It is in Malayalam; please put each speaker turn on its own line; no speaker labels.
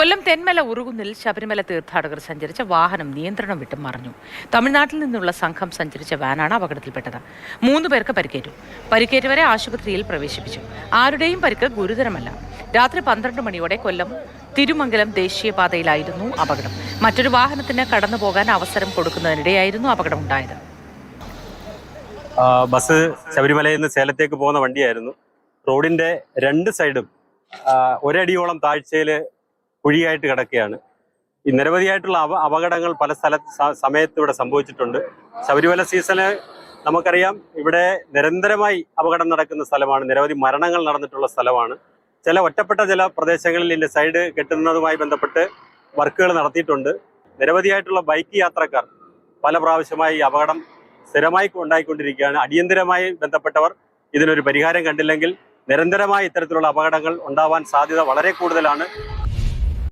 കൊല്ലം തെന്മല ഉറുകുന്നിൽ ശബരിമല തീർത്ഥാടകർ സഞ്ചരിച്ച വാഹനം നിയന്ത്രണം വിട്ട് മറിഞ്ഞു. തമിഴ്നാട്ടിൽ നിന്നുള്ള സംഘം സഞ്ചരിച്ച വാനാണ് അപകടത്തിൽപ്പെട്ടത്. മൂന്ന് പേർക്ക് പരിക്കേറ്റു. പരിക്കേറ്റവരെ ആശുപത്രിയിൽ പ്രവേശിപ്പിച്ചു. ആരുടെയും പരിക്ക് ഗുരുതരമല്ല. രാത്രി പന്ത്രണ്ട് മണിയോടെ കൊല്ലം തിരുമംഗലം ദേശീയപാതയിലായിരുന്നു അപകടം. മറ്റൊരു വാഹനത്തിന് കടന്നു പോകാൻ അവസരം കൊടുക്കുന്നതിനിടെയായിരുന്നു അപകടമുണ്ടായത്.
ബസ് ശബരിമലയിൽ നിന്ന് സേലത്തേക്ക് പോകുന്ന വണ്ടിയായിരുന്നു. റോഡിന്റെ രണ്ട് സൈഡും ഒരടിയോളം താഴ്ചയിൽ കുഴിയായിട്ട് കിടക്കുകയാണ്. ഈ നിരവധിയായിട്ടുള്ള അപ അപകടങ്ങൾ പല സ്ഥല സമയത്ത് ഇവിടെ സംഭവിച്ചിട്ടുണ്ട്. ശബരിമല സീസണ് നമുക്കറിയാം ഇവിടെ നിരന്തരമായി അപകടം നടക്കുന്ന സ്ഥലമാണ്. നിരവധി മരണങ്ങൾ നടന്നിട്ടുള്ള സ്ഥലമാണ്. ചില ഒറ്റപ്പെട്ട ചില പ്രദേശങ്ങളിൽ ഇതിന്റെ സൈഡ് കെട്ടുന്നതുമായി ബന്ധപ്പെട്ട് വർക്കുകൾ നടത്തിയിട്ടുണ്ട്. നിരവധിയായിട്ടുള്ള ബൈക്ക് യാത്രക്കാർ പല പ്രാവശ്യമായി അപകടം സ്ഥിരമായി ഉണ്ടായിക്കൊണ്ടിരിക്കുകയാണ്. അടിയന്തരമായി ബന്ധപ്പെട്ടവർ ഇതിനൊരു പരിഹാരം കണ്ടില്ലെങ്കിൽ നിരന്തരമായി ഇത്തരത്തിലുള്ള അപകടങ്ങൾ ഉണ്ടാവാൻ സാധ്യത വളരെ കൂടുതലാണ്.